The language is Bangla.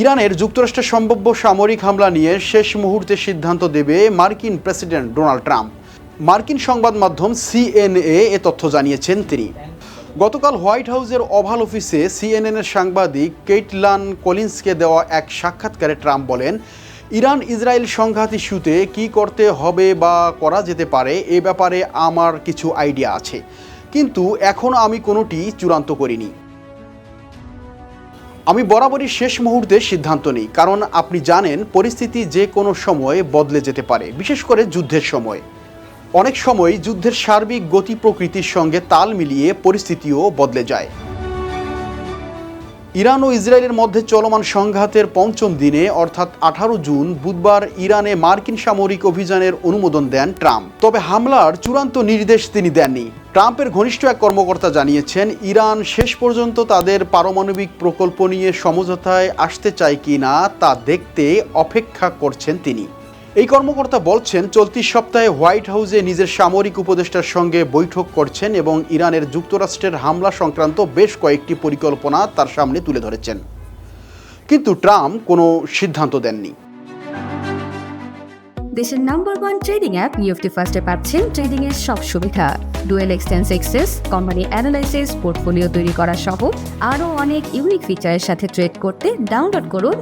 ইরানের যুক্তরাষ্ট্রের সম্ভাব্য সামরিক হামলা নিয়ে শেষ মুহূর্তে সিদ্ধান্ত দেবে মার্কিন প্রেসিডেন্ট ডোনাল্ড ট্রাম্প। মার্কিন সংবাদ মাধ্যম সিএনএ এ তথ্য জানিয়েছেন তিনি। গতকাল হোয়াইট হাউসের ওভাল অফিসে সিএনএনের সাংবাদিক কেইটলান কলিন্সকে দেওয়া এক সাক্ষাৎকারে ট্রাম্প বলেন, ইরান ইসরায়েল সংঘাত ইস্যুতে কী করতে হবে বা করা যেতে পারে এ ব্যাপারে আমার কিছু আইডিয়া আছে। কিন্তু এখনও আমি কোনোটি চূড়ান্ত করিনি। আমি বরাবরই শেষ মুহূর্তে সিদ্ধান্ত নিই, কারণ আপনি জানেন পরিস্থিতি যে কোনো সময়ে বদলে যেতে পারে, বিশেষ করে যুদ্ধের সময়। অনেক সময় যুদ্ধের সার্বিক গতি প্রকৃতির সঙ্গে তাল মিলিয়ে পরিস্থিতিও বদলে যায়। ইরান ও ইসরায়েলের মধ্যে চলমান সংঘাতের পঞ্চম দিনে, অর্থাৎ আঠারো জুন, বুধবার ইরানে মার্কিন সামরিক অভিযানের অনুমোদন দেন ট্রাম্প। তবে হামলার চূড়ান্ত নির্দেশ তিনি দেননি। ট্রাম্পের ঘনিষ্ঠ এক কর্মকর্তা জানিয়েছেন, ইরান শেষ পর্যন্ত তাদের পারমাণবিক প্রকল্প নিয়ে সমঝোতায় আসতে চায় কি না, তা দেখতে অপেক্ষা করছেন তিনি। এই কর্মকর্তা বলছেন, চলতি সপ্তাহে হোয়াইট হাউসে নিজের সামরিক উপদেষ্টার সঙ্গে বৈঠক করছেন এবং ইরানের যুক্তরাষ্ট্রের হামলা সংক্রান্ত বেশ কয়েকটি পরিকল্পনা তার সামনে তুলে ধরেছেন। কিন্তু ট্রাম্প কোনো সিদ্ধান্ত দেননি। দেশের নাম্বার ওয়ান ট্রেডিং অ্যাপ নিউফটি ফার্স্টে পাচ্ছেন ট্রেডিং এর সব সুবিধা। ডুয়েল এক্সটেন্স এক্সেস, কোম্পানি অ্যানালাইসিস, পোর্টফোলিও তৈরি করা সহ আরও অনেক ইউনিক ফিচারের সাথে ট্রেড করতে ডাউনলোড করুন